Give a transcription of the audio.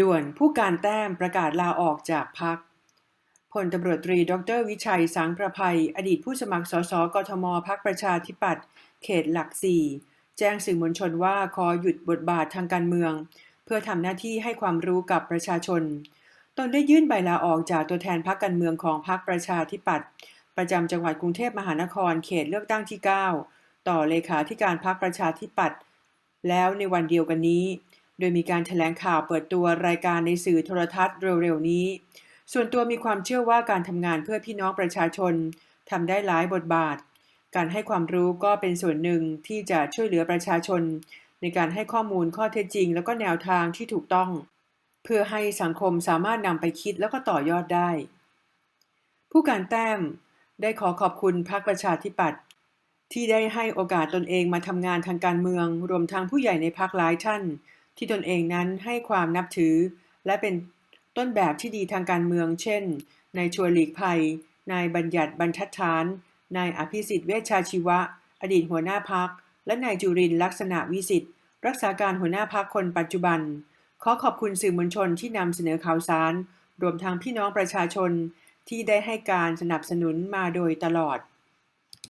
ด่วนผู้การแต้มประกาศลาออกจากพักพลตำรวจตรี ดร วิชัย สังประภัย อดีตผู้สมัคร สส กทม พักประชาธิปัตย์ เขตหลักสี่ แจ้งสื่อมวลชนว่าขอหยุดบทบาททางการเมือง เพื่อทำหน้าที่ให้ความรู้กับประชาชน ตนได้ยื่นใบลาออกจากตัวแทนพักการเมืองของพักประชาธิปัตย์ ประจำจังหวัดกรุงเทพมหานคร เขตเลือกตั้งที่ 9 ต่อเลขาธิการพักประชาธิปัตย์ แล้วในวันเดียวกันนี้ โดยมีการแถลงข่าวเปิดตัวรายการในสื่อโทรทัศน์เร็วๆนี้ ส่วนตัวมีความเชื่อว่าการทำงานเพื่อพี่น้องประชาชนทำได้หลายบทบาท การให้ความรู้ก็เป็นส่วนหนึ่งที่จะช่วยเหลือประชาชน ในการให้ข้อมูลข้อเท็จจริง แล้วก็แนวทางที่ถูกต้อง เพื่อให้สังคมสามารถนำไปคิดแล้วก็ต่อยอดได้ ผู้การแต้มได้ขอขอบคุณพรรคประชาธิปัตย์ที่ได้ให้โอกาสตนเองมาทำงานทางการเมือง รวมทั้งผู้ใหญ่ในพรรคหลายท่าน ที่ตนเองนั้นให้ความนับถือ และเป็นต้นแบบที่ดีทางการเมือง เช่น นายชวนหลีกภัย นายบัญญัติบรรทัดฐาน นายอภิสิทธิ์เวชชาชีวะ อดีตหัวหน้าพัก และนายจุรินลักษณะวิสิทธิ์ รักษาการหัวหน้าพักคนปัจจุบัน ขอขอบคุณสื่อมวลชนที่นำเสนอข่าวสาร รวมทั้งพี่น้องประชาชนที่ได้ให้การสนับสนุนมาโดยตลอด